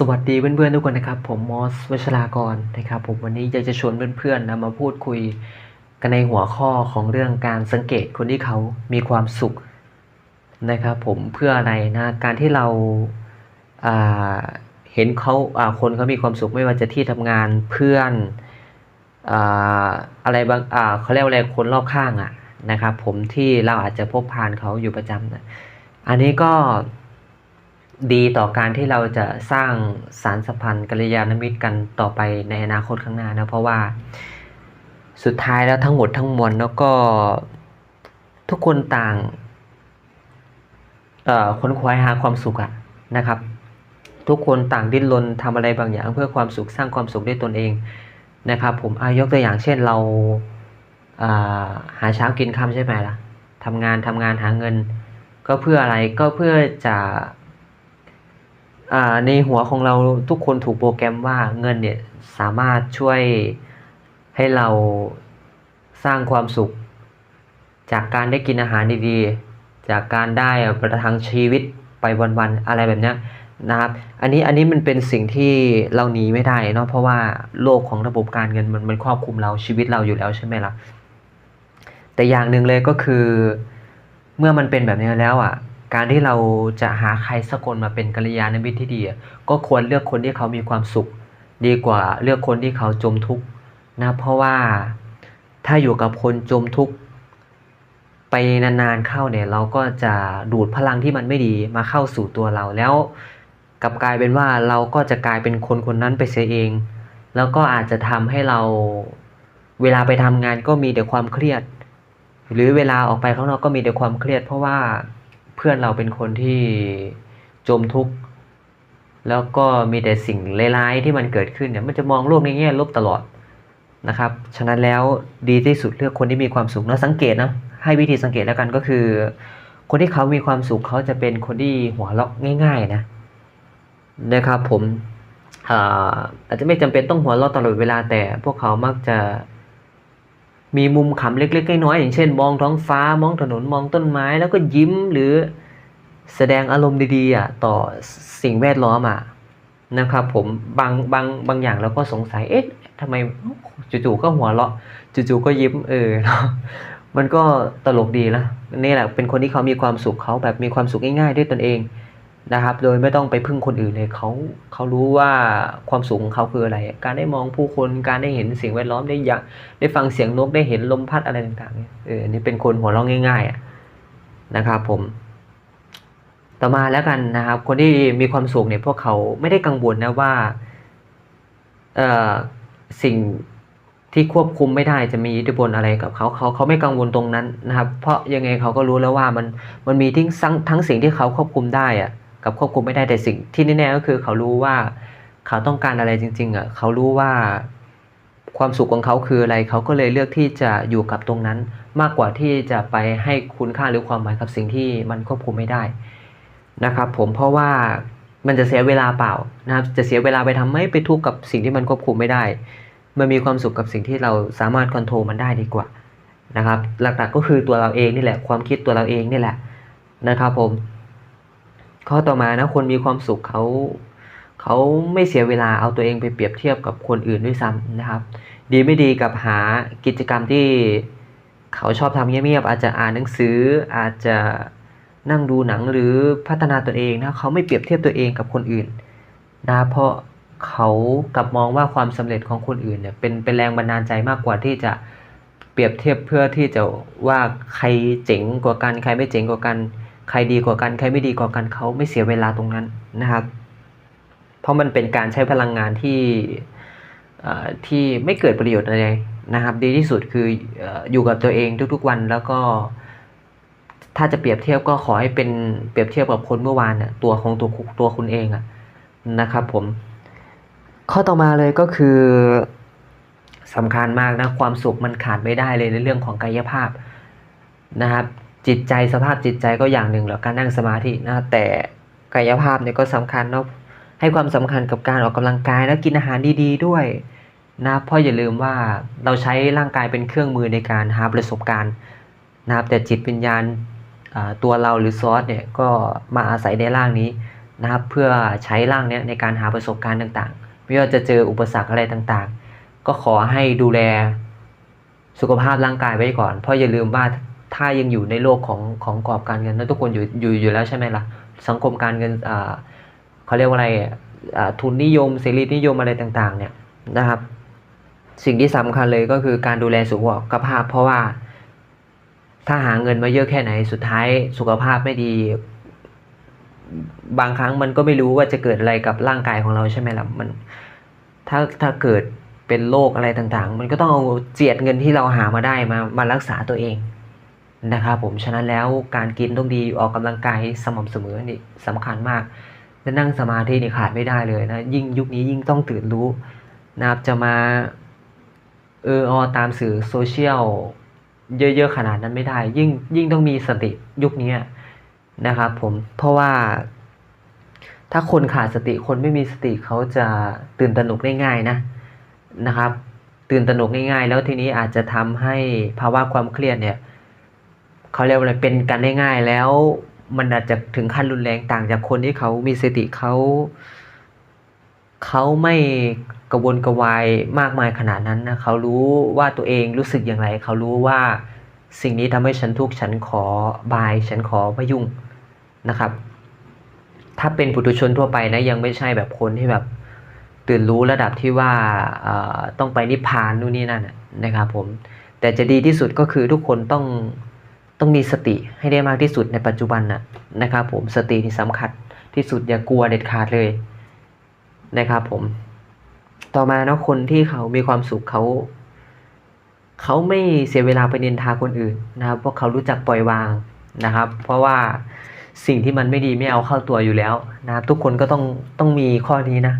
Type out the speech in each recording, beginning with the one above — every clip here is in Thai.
สวัสดีเพื่อนๆทุกคนนะครับ ผมมอสวชรากรนะครับ ผมวันนี้อยากจะชวนเพื่อนๆนะมาพูดคุยกันในหัวข้อของเรื่องการสังเกตคนที่เขามีความสุขนะครับ ผมเพื่ออะไรนะการที่เราาเห็นเขาาคนเขามีความสุขไม่ว่าจะที่ทำงานเพื่อนออะไรบางเขาเรียกอะไรคนรอบข้างอะนะครับ ผมที่เราอาจจะพบผ่านเขาอยู่ประจำนะอันนี้ก็ ดีต่อการที่เราจะสร้างสารสัมพันธ์กัลยาณมิตรกันต่อไปในอนาคตข้างหน้านะเพราะว่าสุดท้ายแล้วทั้งหมดทั้งมวลแล้วก็ทุกคนต่างเอ่อค้นคว้าหาความสุขอะนะครับ ทุกคนต่างดิ้นรนทำอะไรบางอย่างเพื่อความสุขสร้างความสุขด้วยตนเองนะครับ ผมอายกตัวอย่างเช่นเราอาหาเช้ากินค่ำใช่ไหมล่ะทำงานทำงานหาเงิน ก็เพื่ออะไรก็เพื่อจะ ในหัวของเราทุกคนถูกโปรแกรมว่าเงินเนี่ยสามารถช่วยให้เราสร้างความสุข จากการได้กินอาหารดีๆ จากการได้ประทังชีวิตไปวันๆอะไรแบบนี้นะครับ อันนี้อันนี้มันเป็นสิ่งที่เราหนีไม่ได้เนาะเพราะว่าโลกของระบบการเงินมันมันครอบคลุมเราชีวิตเราอยู่แล้วใช่ไหมล่ะแต่อย่างหนึ่งเลยก็คือ เมื่อมันเป็นแบบนี้แล้วอะ การที่เราจะหาใครสักคนมาเป็นกัลยาณมิตรที่ดีก็ควรเลือกคนที่เขามีความสุข ดีกว่าเลือกคนที่เขาจมทุกข์นะเพราะว่าถ้าอยู่กับคนจมทุกข์ไปนานๆเข้าเนี่ยเราก็จะดูดพลังที่มันไม่ดีมาเข้าสู่ตัวเราแล้วกลับกลายเป็นว่าเราก็จะกลายเป็นคนคนนั้นไปเสียเอง แล้วก็อาจจะทำให้เราเวลาไปทำงานก็มีแต่ความเครียด หรือเวลาออกไปข้างนอกก็มีแต่ความเครียด เพราะว่า เพื่อนเราเป็นคนที่จมทุกข์แล้วก็มีแต่สิ่งร้ายๆที่มันเกิดขึ้นเนี่ยมันจะมองโลกในแง่ลบตลอดนะครับ ฉะนั้นแล้วดีที่สุดเลือกคนที่มีความสุขนะสังเกตนะให้วิธีสังเกตแล้วกันก็คือ คนที่เขามีความสุขเขาจะเป็นคนที่หัวเราะง่าย ๆนะนะครับผมอาอาจจะไม่จำเป็นต้องหัวเราะตลอดเวลาแต่พวกเขามักจะ มีมุมขำเล็กๆน้อยๆอย่างเช่น มองท้องฟ้ามองถนนมองต้นไม้แล้วก็ยิ้มหรือแสดงอารมณ์ดีๆอะต่อสิ่งแวดล้อมอะนะครับผมบางบางบางอย่างเราก็สงสัยเอ๊ะทำไมจู่ๆก็หัวเราะจู่ๆก็ยิ้มเออมันก็ตลกดีนะนี่แหละเป็นคนที่เขามีความสุขเขาแบบมีความสุขง่ายๆด้วยตนเอง นะครับ โดยไม่ต้องไปพึ่งคนอื่นเลยเขาเขารู้ว่าความสุขของเขาคืออะไร การได้มองผู้คนการได้เห็นสิ่งแวดล้อมได้ยางได้ฟังเสียงนกได้เห็นลมพัดอะไรต่างๆเอออันนี่เป็นคนหัวเราะง่ายๆอะนะครับผม ต่อมาแล้วกันนะครับ คนที่มีความสุขเนี่ยพวกเขาไม่ได้กังวลนะว่าเอ่อสิ่งที่ควบคุมไม่ได้จะมีอิทธิพลอะไรกับเขาเขาเขาไม่กังวลตรงนั้นนะครับ เพราะยังไงเขาก็รู้แล้วว่ามันมันมีทั้งทั้งทั้งสิ่งที่เขาควบคุมได้อะ กับควบคุมไม่ได้แต่สิ่งที่แน่ๆก็คือเขารู้ว่าเขาต้องการอะไรจริง ๆอะเขารู้ว่าความสุขของเขาคืออะไรเขาก็เลยเลือกที่จะอยู่กับตรงนั้น มากกว่าที่จะไปให้คุณค่าหรือความหมายกับสิ่งที่มันควบคุมไม่ได้นะครับผมเพราะว่ามันจะเสียเวลาเปล่านะครับจะเสียเวลาไปทำให้ไปทุกข์กับสิ่งที่มันควบคุมไม่ได้ มันมีความสุขกับสิ่งที่เราสามารถคอนโทรลมันได้ดีกว่านะครับ หลักๆก็คือตัวเราเองนี่แหละ ความคิดตัวเราเองนี่แหละนะครับผม ข้อต่อมานะคนมีความสุขเขาเขาไม่เสียเวลาเอาตัวเองไปเปรียบเทียบกับคนอื่นด้วยซ้ำนะครับ ดีไม่ดีกับหากิจกรรมที่เขาชอบทำเงียบๆอาจจะอ่านหนังสืออาจจะนั่งดูหนังหรือพัฒนาตัวเองนะเขาไม่เปรียบเทียบตัวเองกับคนอื่นนะเพราะเขากลับมองว่าความสำเร็จของคนอื่นเนี่ยเป็นเป็นแรงบันดาลใจมากกว่าที่จะเปรียบเทียบเพื่อที่จะว่าใครเจ๋งกว่ากันใครไม่เจ๋งกว่ากัน ใครดีกว่ากัน ใครไม่ดีกว่ากันเขาไม่เสียเวลาตรงนั้นนะครับ เพราะมันเป็นการใช้พลังงานที่ที่ไม่เกิดประโยชน์อะไรนะครับ ดีที่สุดคืออยู่กับตัวเองทุกๆวันแล้วก็ ถ้าจะเปรียบเทียบก็ขอให้เป็นเปรียบเทียบกับคนเมื่อวานน่ะตัวของตัวคุณตัวคุณเองอะนะครับ ผม ข้อต่อมาเลยก็คือสำคัญมากนะความสุขมันขาดไม่ได้เลยในเรื่องของกายภาพนะครับ จิตใจสภาพจิตใจก็อย่างหนึ่งแล้วการนั่งสมาธินะแต่กายภาพเนี่ยก็สำคัญเนาะให้ความสำคัญกับการออกกำลังกายและกินอาหารดีๆด้วยนะเพราะอย่าลืมว่าเราใช้ร่างกายเป็นเครื่องมือในการหาประสบการณ์นะครับแต่จิตวิญญาณตัวเราหรือซอสเนี่ยก็มาอาศัยในร่างนี้นะครับเพื่อใช้ร่างเนี้ยในการหาประสบการณ์ต่างๆไม่ว่าจะเจออุปสรรคอะไรต่างๆ ก็ขอให้ดูแลสุขภาพร่างกายไว้ก่อน เพราะอย่าลืมว่า ถ้ายังอยู่ในโลกของของกรอบการเงินแล้วทุกคนอยู่อยู่อยู่แล้วใช่ไหมล่ะ สังคมการเงินอ่าเขาเรียกว่าอะไรอ่าทุนนิยมเสรีนิยมอะไรต่างๆ เนี่ยนะครับ สิ่งที่สำคัญเลยก็คือการดูแลสุขภาพ เพราะว่าถ้าหาเงินมาเยอะแค่ไหนสุดท้ายสุขภาพไม่ดี บางครั้งมันก็ไม่รู้ว่าจะเกิดอะไรกับร่างกายของเราใช่ไหมล่ะมันถ้าถ้าเกิดเป็นโรคอะไรต่างๆ มันก็ต้องเอาเจียดเงินที่เราหามาได้มามารักษาตัวเอง นะครับผมฉะนั้นแล้วการกินต้องดีออกกำลังกายสม่ำเสมอนี่สำคัญมากและนั่งสมาธินี่ขาดไม่ได้เลยนะยิ่งยุคนี้ยิ่งต้องตื่นรู้นะครับจะมาเอออตามสื่อโซเชียลเยอะๆขนาดนั้นไม่ได้ ยิ่งยิ่งต้องมีสติยุคนี้นะครับผมเพราะว่าถ้าคนขาดสติคนไม่มีสติเขาจะตื่นตระหนกได้ง่ายนะนะครับ ตื่นตระหนกง่ายๆ แล้วทีนี้อาจจะทำให้ภาวะความเครียดเนี่ย เขาเรียกว่าอะไรเป็นกันได้ง่ายแล้ว มันอาจจะถึงขั้นรุนแรงต่างจากคนที่เขามีสติเขาเขาไม่กระวนกระวายมากมายขนาดนั้นนะเขารู้ว่าตัวเองรู้สึกอย่างไร เขารู้ว่าสิ่งนี้ทำให้ฉันทุกข์ฉันขอบาย ฉันขอไม่ยุ่งนะครับ ถ้าเป็นปุถุชนทั่วไปนะยังไม่ใช่แบบคนที่แบบตื่นรู้ระดับที่ว่าต้องไปนิพพานนู่นนี่นั่นนะครับผมแต่จะดีที่สุดก็คือทุกคนต้อง ต้องมีสติให้ได้มากที่สุดในปัจจุบันนะนะครับผมสติที่สำคัญที่สุดอย่ากลัวเด็ดขาดเลยนะครับผม ต่อมาเนาะคนที่เขามีความสุขเขา เขาไม่เสียเวลาไปนินทาคนอื่นนะครับเพราะเขารู้จักปล่อยวางนะครับ เพราะว่าสิ่งที่มันไม่ดีไม่เอาเข้าตัวอยู่แล้วนะครับ ทุกคนก็ต้องต้องมีข้อนี้นะ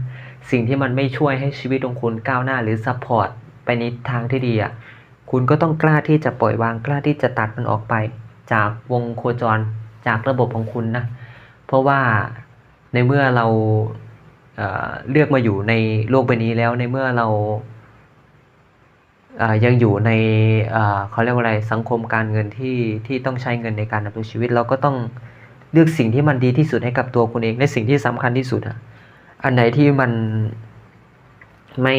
สิ่งที่มันไม่ช่วยให้ชีวิตของคุณก้าวหน้าหรือซัพพอร์ตไปในทางที่ดีอะ คุณก็ต้องกล้าที่จะปล่อยวางกล้าที่จะตัดมันออกไป จากวงโคจรจากระบบของคุณนะ เพราะว่าในเมื่อเราเเลือกมาอยู่ในโลกใบนี้แล้วในเมื่อเราเอ่อยังอยู่ในเเขาเรียกว่าอะไรสังคมการเงินที่ที่ต้องใช้เงินในการดำรงชีวิต เราก็ต้องเลือกสิ่งที่มันดีที่สุดให้กับตัวคุณเองและสิ่งที่สำคัญที่สุดอะอันไหนที่มันไม่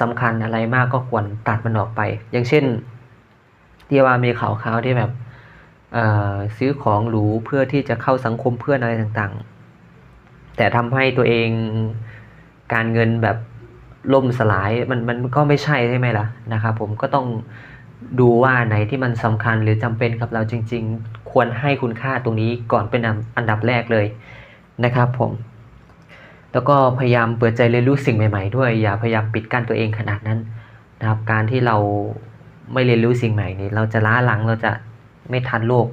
สำคัญอะไรมากก็ควรตัดมันออกไป อย่างเช่นที่ว่ามีข่าวข่าวที่แบบซื้อของหรูเพื่อที่จะเข้าสังคมเพื่อนอะไรต่างๆ แต่ทำให้ตัวเองการเงินแบบล่มสลายมันมันก็ไม่ใช่ใช่ไหมล่ะนะครับผมก็ต้องดูว่าไหนที่มันสำคัญหรือจำเป็นกับเราจริง ๆ ควรให้คุณค่าตรงนี้ก่อนเป็นอันดับแรกเลยนะครับผม แล้วก็พยายามเปิดใจเรียนรู้สิ่งใหม่ ๆ ด้วย อย่าพยายามปิดกั้นตัวเองขนาดนั้นนะครับ การที่เราไม่เรียนรู้สิ่งใหม่นี่เราจะล้าหลังเราจะไม่ทันโลก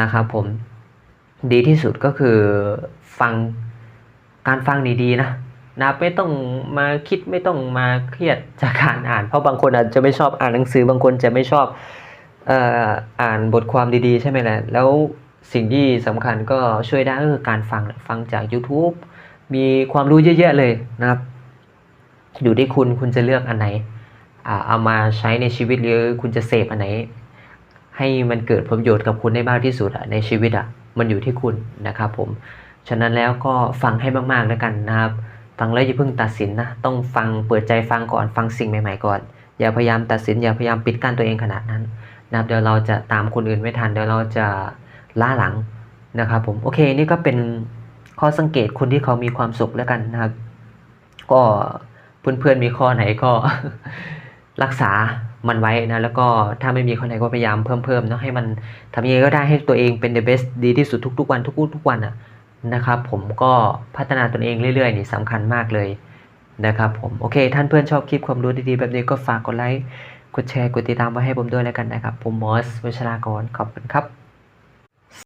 นะครับผมดีที่สุดก็คือฟังการฟังดีๆนะนะไม่ต้องมาคิดไม่ต้องมาเครียดจากการอ่าน เพราะบางคนอาจจะไม่ชอบอ่านหนังสือบางคนจะไม่ชอบอ่ออ่านบทความดีๆ ใช่ไหมล่ะแล้วสิ่งที่สำคัญก็ช่วยได้ก็คือการฟังฟังจาก YouTube มีความรู้เยอะๆเลยนะครับ อยู่ที่คุณคุณจะเลือกอันไหนอ่าเอามาใช้ในชีวิตหรือคุณจะเสพอันไหน ให้มันเกิดผลประโยชน์กับคุณได้มากที่สุดอะในชีวิตอะมันอยู่ที่คุณนะครับผมฉะนั้นแล้วก็ฟังให้มากๆแล้วกันนะครับ ฟังแล้วอย่าเพิ่งตัดสินนะ ต้องฟังเปิดใจฟังก่อนฟังสิ่งใหม่ ๆ ก่อน อย่าพยายามตัดสินอย่าพยายามปิดกั้นตัวเองขนาดนั้นนะครับเดี๋ยวเราจะตามคนอื่นไม่ทันเดี๋ยวเราจะล้าหลังนะครับผมโอเคนี่ก็เป็น ข้อสังเกตคนที่เขามีความสุขแล้วกันนะครับ ก็เพื่อนๆมีข้อไหนก็รักษามันไว้นะ แล้วก็ถ้าไม่มีข้อไหนก็พยายามเพิ่มๆเนาะให้มันทำยังไงก็ได้ให้ตัวเองเป็น the best ดีที่สุดทุกๆวันทุกๆทุกวันอะนะครับ ผมก็พัฒนาตนเองเรื่อยๆนี่สำคัญมากเลยนะครับผมโอเค ท่านเพื่อนชอบคลิปความรู้ดีๆ แบบนี้ก็ฝากกดไลค์กดแชร์กดติดตามไว้ให้ผมด้วยแล้วกันนะครับ ผมมอสวชรากรขอบคุณครับ